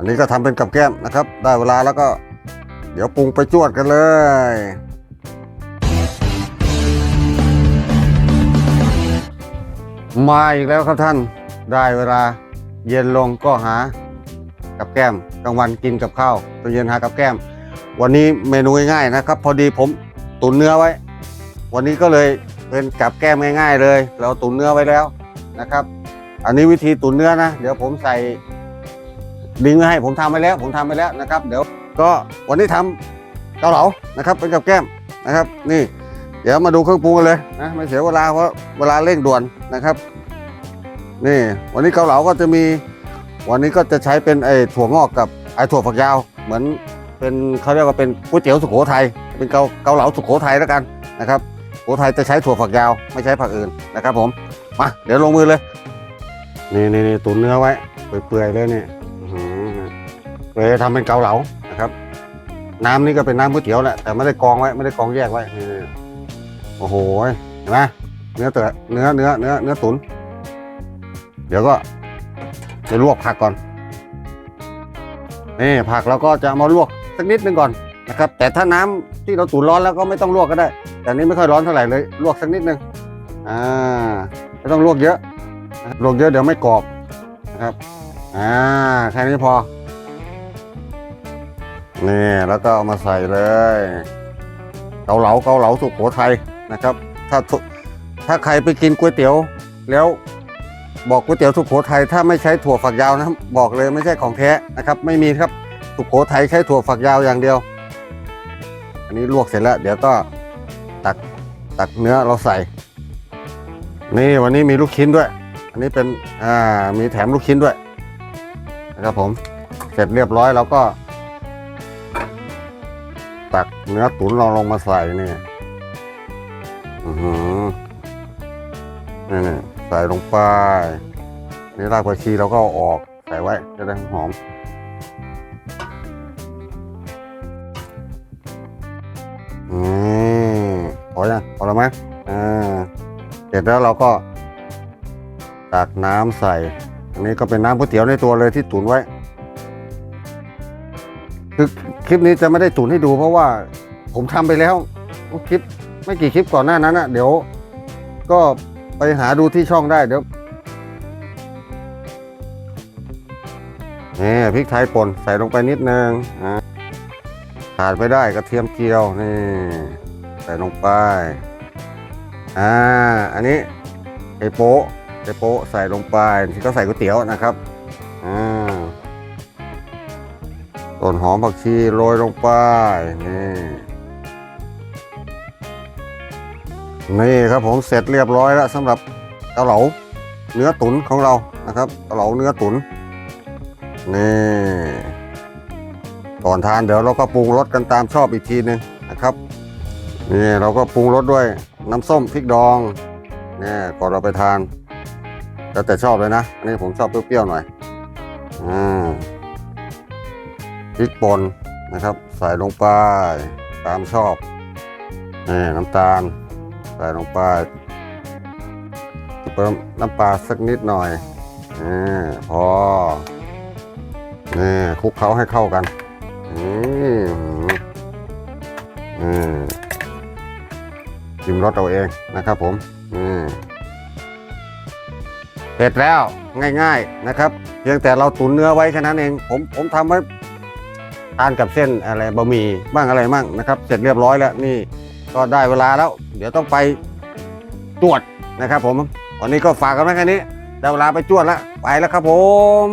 อันนี้ก็ทำเป็นกับแก้มนะครับ ได้เวลาแล้วก็ เดี๋ยวปรุงไปจวดกันเลยมาอีกแล้วครับท่านได้เวลาเย็นลงก็หากับแก้มกลางวันกินกับข้าวตอนเย็นหากับแก้ม วันนี้เมนูง่ายๆนะครับ พอดีผมตุนเนื้อไว้ วันนี้ก็เลยเป็นกับแก้มง่าย ๆ เลย เราตุนเนื้อไว้แล้วนะครับ อันนี้วิธีตุนเนื้อนะ เดี๋ยวผมใส่ ลิงก์ไว้ให้ผมทำไว้แล้ว ผมทำไว้แล้วนะครับ เดี๋ยวก็วันนี้ทำเกาเหลานะครับ เป็นกับแก้มนะครับ นี่ เดี๋ยวมาดูเครื่องปรุงกันเลยนะไม่เสียเวลาเพราะเวลาเร่งด่วนนะครับ นี่ วันนี้เกาเหลาก็จะมี วันนี้ก็จะใช้เป็นไอ้ถั่วงอกกับไอ้ถั่วฝักยาว เหมือนเป็นเขาเรียกว่าเป็นก๋วยเตี๋ยวสุโขทัยเป็นเกาเกาเหลาสุโขทัยแล้วกันนะครับสุโขทัยจะใช้ถั่วฝักยาวไม่ใช้ผักอื่นนะครับ ผมมาเดี๋ยวลงมือเลยนี่นี่ตุ๋นเนื้อไว้เปื่อยๆเลยนี่ เลยทำเป็นเกาเหลานะครับ น้ำนี่ก็เป็นน้ำก๋วยเตี๋ยวแหละแต่ไม่ได้กองไว้ไม่ได้กองแยกไว้นี่โอ้โหเห็นไหมเนื้อเต๋อเนื้อเนื้อเนื้อเนื้อตุ๋นเดี๋ยวก็จะลวกผักก่อนนี่ผักเราก็จะมาลวกสักนิดนึงก่อนนะครับ แต่ถ้าน้ำที่เราตุ๋นร้อนแล้วก็ไม่ต้องลวกก็ได้ แต่นี้ไม่ค่อยร้อนเท่าไหร่เลย ลวกสักนิดนึงอ่าไม่ต้องลวกเยอะลวกเยอะเดี๋ยวไม่กรอบนะครับอ่าแค่นี้พอ นี่แล้วก็เอามาใส่เลย เกาเหลาเกาเหลาสุโขทัยนะครับ ถ้าถ้าใครไปกินก๋วยเตี๋ยว แล้วบอกก๋วยเตี๋ยวสุโขทัยถ้าไม่ใช้ถั่วฝักยาวนะบอกเลยไม่ใช่ของแท้นะครับ ไม่มีครับสุโขทัยใช้ถั่วฝักยาวอย่างเดียว อันนี้ลวกเสร็จแล้ว เดี๋ยวก็ตักตักเนื้อเราใส่ นี่วันนี้มีลูกชิ้นด้วย อันนี้เป็นอ่ามีแถมลูกชิ้นด้วยนะครับผมเสร็จเรียบร้อยเราก็ ตักเนื้อตุ๋นเราลงมาใส่นี่อือหือนี่นี่ใส่ลงไปนี่รากผักชีเราก็อออกใส่ไว้จะได้หอมอืมพอยังพอแล้วไหมอ่าเสร็จแล้วเราก็ตักน้ำใส่ อันนี้ก็เป็นน้ำก๋วยเตี๋ยวในตัวเลยที่ตุ๋นไว้ คือ คลิปนี้จะไม่ได้ตุนให้ดู เพราะว่าผมทำไปแล้วคลิปไม่กี่คลิปก่อนหน้านั้นนะเดี๋ยว ก็ไปหาดูที่ช่องได้เดี๋ยวนี่พริกไทยป่นใส่ลงไปนิดนึงอ่าขาดไม่ได้กระเทียมเจียวนี่ใส่ลงไปอ่าอันนี้ไอโป๊ไอโป๊ใส่ลงไปที่เขาใส่ก๋วยเตี๋ยวนะครับอ่า ต้นหอมผักชีโรยลงไปนี่นี่ครับผมเสร็จเรียบร้อยแล้วสำหรับเกาเหลาเนื้อตุ๋นของเรานะครับเกาเหลาเนื้อตุ๋นนี่ก่อนทานเดี๋ยวเราก็ปรุงรสกันตามชอบอีกทีหนึงนะครับนี่เราก็ปรุงรสด้วยน้ำส้มพริกดองนี่ก่อนเราไปทานแล้วแต่ชอบเลยนะอันนี้ผมชอบเปรี้ยวๆหน่อยอ่า ริกป่นนะครับ ใส่ลงไปตามชอบนี่น้ำตาล ใส่ลงไปเพิ่มน้ำปลาสักนิดหน่อยนี่พอนี่คลุกเคล้าให้เข้ากันนี่อืมชิมรสเอาเองนะครับผมนี่เสร็จแล้วง่าย ๆนะครับ เพียงแต่เราตุ๋นเนื้อไว้แค่นั้นเอง ผมผมทำไว้ ทานกับเส้นอะไรบะหมี่บ้างอะไรบ้างนะครับ เสร็จเรียบร้อยแล้วนี่ก็ได้เวลาแล้ว เดี๋ยวต้องไปตรวจนะครับ ผมวันนี้ก็ฝากกันไว้แค่นี้ได้เวลาไปจวดแล้วไปแล้วครับผม